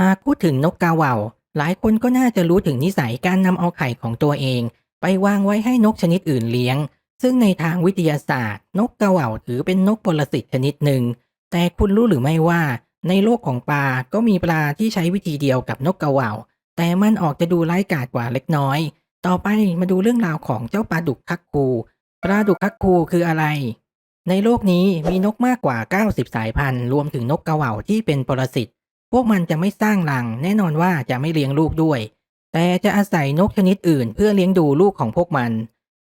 หากพูดถึงนกกาเหว่า หลายคนก็น่าจะรู้ถึงนิสัยการนำเอาไข่ของตัวเอง ไปวางไว้ให้นกชนิดอื่นเลี้ยง ซึ่งในทางวิทยาศาสตร์ นกกาเหว่าถือเป็นนกปรสิตชนิดหนึ่ง แต่คุณรู้หรือไม่ว่า ในโลกของปลาก็มีปลาที่ใช้วิธีเดียวกับนกกาเหว่า แต่มันออกจะดูไร้กาจกว่าเล็กน้อย ต่อไปมาดูเรื่องราวของเจ้าปลาดุกคักคูปลาดุกคักคูคืออะไร ในโลกนี้มีนกมากกว่า 90 สายพันธุ์ รวมถึงนกกาเหว่าที่เป็นปรสิต วกมันจะไม่สร้างรัง แน่นอนว่าจะไม่เลี้ยงลูกด้วย แต่จะอาศัยนกชนิดอื่น เพื่อเลี้ยงดูลูกของพวกมัน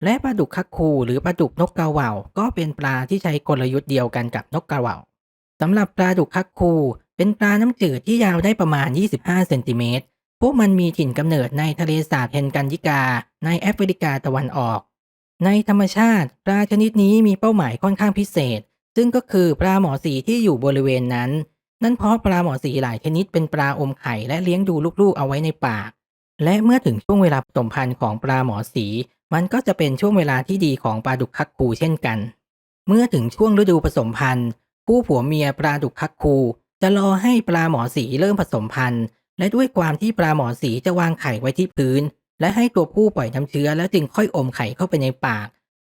และปลาดุกคักคูหรือปลาดุกนกกาเหว่า ก็เป็นปลาที่ใช้กลยุทธ์เดียวกันกับนกกาเหว่าสำหรับปลาดุกคักคูเป็นปลาน้ำจืดที่ยาวได้ประมาณ 25 เซนติเมตร พวกมันมีถิ่นกำเนิดในทะเลสาบเฮนกันยิกา ในแอฟริกาตะวันออก ในธรรมชาติ ปลาชนิดนี้มีเป้าหมายค่อนข้างพิเศษ ซึ่งก็คือปลาหมอสีที่อยู่บริเวณนั้น นั่นเพราะปลาหมอสีหลายชนิดเป็นปลาอมไข่และเลี้ยงดูลูกๆเอาไว้ในปากและเมื่อถึงช่วงเวลาผสมพันธุ์ของปลาหมอสี มันก็จะเป็นช่วงเวลาที่ดีของปลาดุกคักคูเช่นกัน เมื่อถึงช่วงฤดูผสมพันธุ์ผู้ผัวเมียปลาดุกคักคูจะรอให้ปลาหมอสีเริ่มผสมพันธุ์ และด้วยความที่ปลาหมอสีจะวางไข่ไว้ที่พื้น และให้ตัวผู้ปล่อยน้ำเชื้อแล้วจึงค่อยอมไข่เข้าไปในปาก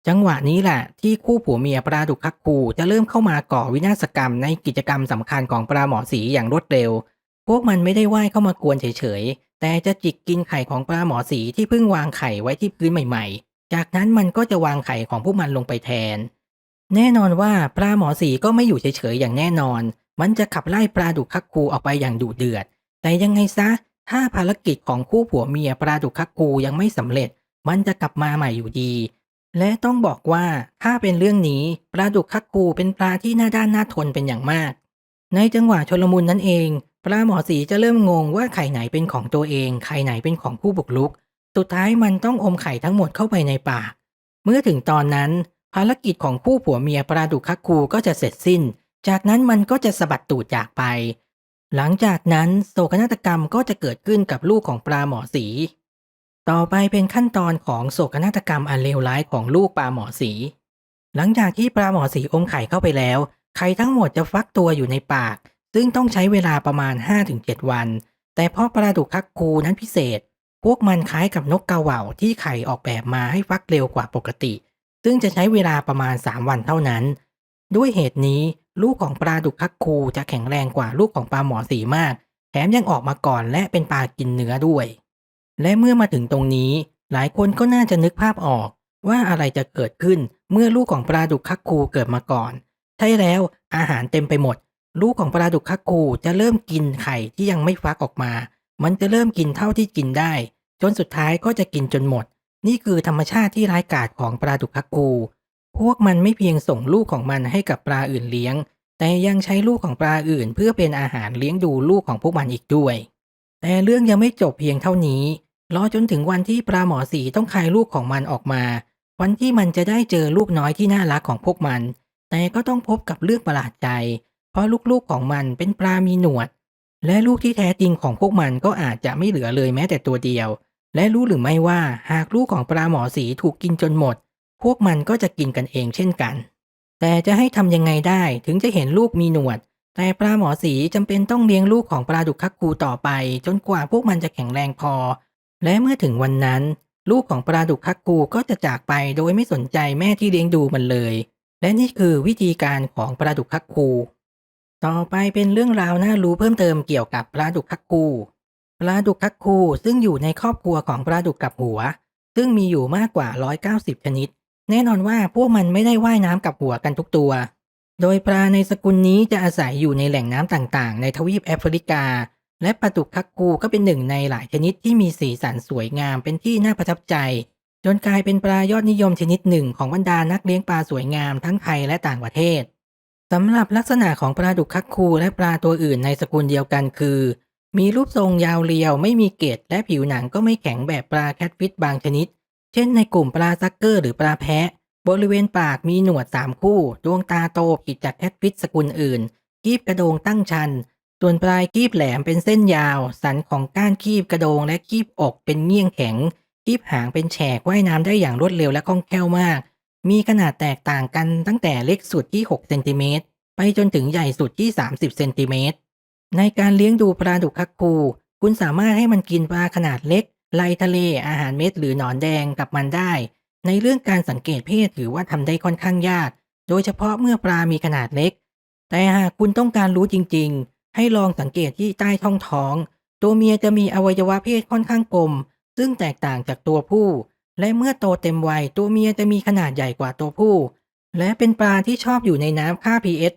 จังหวะนี้แหละ ที่คู่ผัวเมียปลาดุกคักคูจะเริ่มเข้ามาก่อวินาศกรรมในกิจกรรมสำคัญของปลาหมอสีอย่างรวดเร็ว พวกมันไม่ได้ว่ายเข้ามากวนเฉยๆ แต่จะจิกกินไข่ของปลาหมอสีที่เพิ่งวางไข่ไว้ที่พื้นใหม่ๆ จากนั้นมันก็จะวางไข่ของพวกมันลงไปแทน แน่นอนว่าปลาหมอสีก็ไม่อยู่เฉยๆอย่างแน่นอน มันจะขับไล่ปลาดุกคักคูออกไปอย่างดุเดือด แต่ยังไงซะ ถ้าภารกิจของคู่ผัวเมียปลาดุกคักคูยังไม่สำเร็จ มันจะกลับมาใหม่อยู่ดี และต้องบอกว่าถ้าเป็นเรื่องนี้ปลาดุกคักคูเป็นปลาที่หน้าด้านหน้าทนเป็นอย่างมาก ในจังหวะชลมุนนั้นเอง ปลาหมอสีจะเริ่มงงว่าไข่ไหนเป็นของตัวเองไข่ไหนเป็นของผู้บุกรุก สุดท้ายมันต้องอมไข่ทั้งหมดเข้าไปในปาก เมื่อถึงตอนนั้น ภารกิจของคู่ผัวเมียปลาดุกคักคูก็จะเสร็จสิ้น จากนั้นมันก็จะสะบัดตูดจากไป หลังจากนั้นโศกนาฏกรรมก็จะเกิดขึ้นกับลูกของปลาหมอสี ต่อไปเป็นขั้นตอนของโศกนาฏกรรมอันเลวร้ายของลูกปลาหมอสี หลังจากที่ปลาหมอสีอมไข่เข้าไปแล้ว ไข่ทั้งหมดจะฟักตัวอยู่ในปาก ซึ่งต้องใช้เวลาประมาณ 5-7 วัน แต่เพราะปลาดุกคักคูนั้นพิเศษ พวกมันคล้ายกับนกกาเหว่าที่ไข่ออกแบบมาให้ฟักเร็วกว่าปกติ ซึ่งจะใช้เวลาประมาณ 3 วันเท่านั้น ด้วยเหตุนี้ลูกของปลาดุกคักคูจะแข็งแรงกว่าลูกของปลาหมอสีมาก แถมยังออกมาก่อนและเป็นปลากินเนื้อด้วย และเมื่อมาถึงตรงนี้ หลายคนก็น่าจะนึกภาพออก ว่าอะไรจะเกิดขึ้นเมื่อลูกของปลาดุกคักคูเกิดมาก่อน ใช่แล้วอาหารเต็มไปหมด ลูกของปลาดุกคักคูจะเริ่มกินไข่ที่ยังไม่ฟักออกมา มันจะเริ่มกินเท่าที่กินได้ จนสุดท้ายก็จะกินจนหมด นี่คือธรรมชาติที่ร้ายกาจของปลาดุกคักคูพวกมันไม่เพียงส่งลูกของมันให้กับปลาอื่นเลี้ยง แต่ยังใช้ลูกของปลาอื่น เพื่อเป็นอาหารเลี้ยงดูลูกของพวกมันอีกด้วย แต่เรื่องยังไม่จบเพียงเท่านี้ รอจนถึงวันที่ปลาหมอสีต้องคายลูกของมันออกมา วันที่มันจะได้เจอลูกน้อยที่น่ารักของพวกมัน แต่ก็ต้องพบกับเรื่องประหลาดใจ เพราะลูกๆของมันเป็นปลามีหนวด และลูกที่แท้จริงของพวกมันก็อาจจะไม่เหลือเลยแม้แต่ตัวเดียว และรู้หรือไม่ว่าหากลูกของปลาหมอสีถูกกินจนหมด พวกมันก็จะกินกันเองเช่นกัน แต่จะให้ทำยังไงได้ถึงจะเห็นลูกมีหนวดแต่ปลาหมอสีจำเป็นต้องเลี้ยงลูกของปลาดุกคักคูต่อไป จนกว่าพวกมันจะแข็งแรงพอ และเมื่อถึงวันนั้น ลูกของปลาดุกคักคูก็จะจากไปโดยไม่สนใจแม่ที่เลี้ยงดูมันเลย และนี่คือวิธีการของปลาดุกคักคูต่อไปเป็นเรื่องราวน่ารู้เพิ่มเติมเกี่ยวกับปลาดุกคักคูปลาดุกคักคูซึ่งอยู่ในครอบครัวของปลาดุกกับหัว ซึ่งมีอยู่มากกว่า 190 ชนิด แน่นอนว่าพวกมันไม่ได้ว่ายน้ำกับหัวกันทุกตัว โดยปลาในสกุลนี้จะอาศัยอยู่ในแหล่งน้ำต่างๆ ในทวีปแอฟริกา และปลาดุกคักคูก็เป็นหนึ่งในหลายชนิดที่มีสีสันสวยงามเป็นที่น่าประทับใจ จนกลายเป็นปลายอดนิยมชนิดหนึ่งของบรรดานักเลี้ยงปลาสวยงามทั้งไทยและต่างประเทศสำหรับลักษณะของปลาดุกคักคูและปลาตัวอื่นในสกุลเดียวกันคือ มีรูปทรงยาวเรียวไม่มีเกล็ดและผิวหนังก็ไม่แข็งแบบปลาแคทฟิชบางชนิด เช่นในกลุ่มปลาซักเกอร์หรือปลาแพะ บริเวณปากมีหนวดสามคู่ ดวงตาโตผิดจากแคทฟิชสกุลอื่นคีบกระโดงตั้งชัน ส่วนปลายคีบแหลมเป็นเส้นยาว สันของก้านคีบกระโดงและคีบอกเป็นเงี้ยงแข็งคีบหางเป็นแฉกว่ายน้ำได้อย่างรวดเร็วและคล่องแคล่วมาก มีขนาดแตกต่างกันตั้งแต่เล็กสุดที่ 6 เซนติเมตร ไปจนถึงใหญ่สุดที่ 30 เซนติเมตร ในการเลี้ยงดูปลาดุกคักคู คุณสามารถให้มันกินปลาขนาดเล็กไลทะเล อาหารเม็ดหรือหนอนแดงกับมันได้ ในเรื่องการสังเกตเพศถือว่าทำได้ค่อนข้างยาก โดยเฉพาะเมื่อปลามีขนาดเล็ก แต่หากคุณต้องการรู้จริง ๆ ให้ลองสังเกตที่ใต้ท้องท้อง ตัวเมียจะมีอวัยวะเพศค่อนข้างกลม ซึ่งแตกต่างจากตัวผู้ และเมื่อโตเต็มวัยตัวเมียจะมีขนาดใหญ่กว่าตัวผู้ และเป็นปลาที่ชอบอยู่ในน้ำค่า pH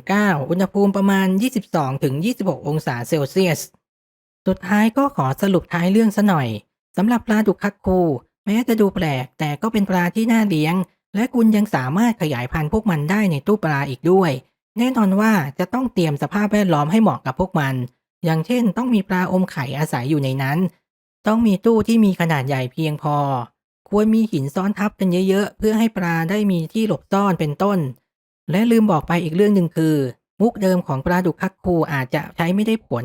8-9 อุณหภูมิประมาณ 22-26 องศาเซลเซียส สุดท้ายก็ขอสรุปท้ายเรื่องซะหน่อยสำหรับปลาดุกคักคู แม้จะดูแปลก แต่ก็เป็นปลาที่น่าเลี้ยง และคุณยังสามารถขยายพันธุ์พวกมันได้ในตู้ปลาอีกด้วย แน่นอนว่าจะต้องเตรียมสภาพแวดล้อมให้เหมาะกับพวกมัน อย่างเช่น ต้องมีปลาอมไข่อาศัยอยู่ในนั้น ต้องมีตู้ที่มีขนาดใหญ่เพียงพอ ควรมีหินซ้อนทับกันเยอะๆ เพื่อให้ปลาได้มีที่หลบซ่อนเป็นต้น และลืมบอกไปอีกเรื่องหนึ่งคือ มุกเดิมของปลาดุกคักคูอาจจะใช้ไม่ได้ผล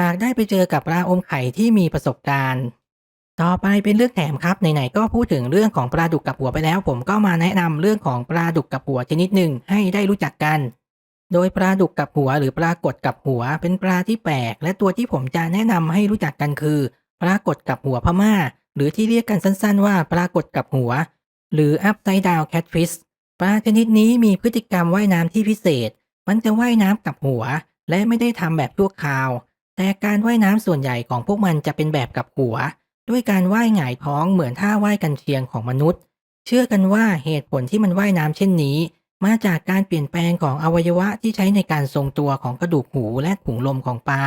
หากได้ไปเจอกับปลาอมไข่ที่มีประสบการณ์ ต่อไปเป็นเรื่องแถมครับไหนๆก็พูดถึงเรื่องของปลาดุกกับหัวไปแล้ว ผมก็มาแนะนำเรื่องของปลาดุกกับหัวชนิดหนึ่งให้ได้รู้จักกัน โดยปลาดุกกับหัวหรือปลากดกับหัว เป็นปลาที่แปลก และตัวที่ผมจะแนะนำให้รู้จักกันคือ ปลากดกับหัวพม่า หรือที่เรียกกันสั้น ๆ ว่าปลากดกับหัว หรือ upside down catfish ปลาชนิดนี้มีพฤติกรรมว่ายน้ำที่พิเศษ มันจะว่ายน้ำกับหัว และไม่ได้ทำแบบชั่วคราว แต่การว่ายน้ำส่วนใหญ่ของพวกมันจะเป็นแบบกับหัว ด้วยการว่ายหงายท้องเหมือนท่าว่ายกันเชียงของมนุษย์ เชื่อกันว่าเหตุผลที่มันว่ายน้ำเช่นนี้ มาจากการเปลี่ยนแปลงของอวัยวะที่ใช้ในการทรงตัวของกระดูกหูและถุงลมของปลา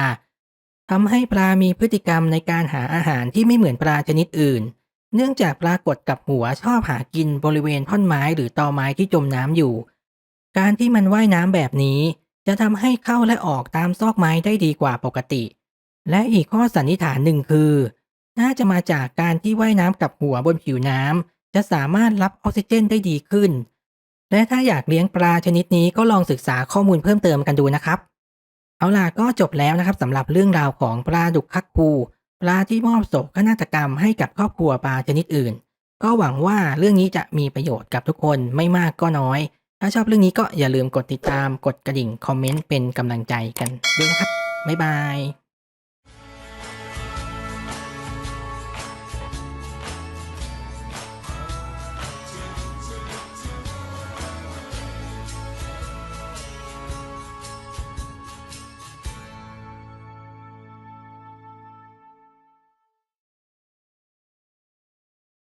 ทำให้ปลามีพฤติกรรมในการหาอาหารที่ไม่เหมือนปลาชนิดอื่น เนื่องจากปลากดกับหัวชอบหากินบริเวณท่อนไม้หรือตอไม้ที่จมน้ำอยู่ การที่มันว่ายน้ำแบบนี้ จะทำให้เข้าและออกตามซอกไม้ได้ดีกว่าปกติ และอีกข้อสันนิษฐานหนึ่งคือ น่าจะมาจากการที่ว่ายน้ำกับหัวบนผิวน้ำจะสามารถรับออกซิเจนได้ดีขึ้น และถ้าอยากเลี้ยงปลาชนิดนี้ก็ลองศึกษาข้อมูลเพิ่มเติมกันดูนะครับ เอาล่ะก็จบแล้วนะครับสำหรับเรื่องราวของปลาดุกคักคูปลาที่มอบโศกนาฏกรรมให้กับครอบครัวปลาชนิดอื่น ก็หวังว่าเรื่องนี้จะมีประโยชน์กับทุกคนไม่มากก็น้อย ถ้าชอบเรื่องนี้ก็อย่าลืมกดติดตามกดกระดิ่งคอมเมนต์เป็นกำลังใจกันด้วยนะครับบ๊ายบาย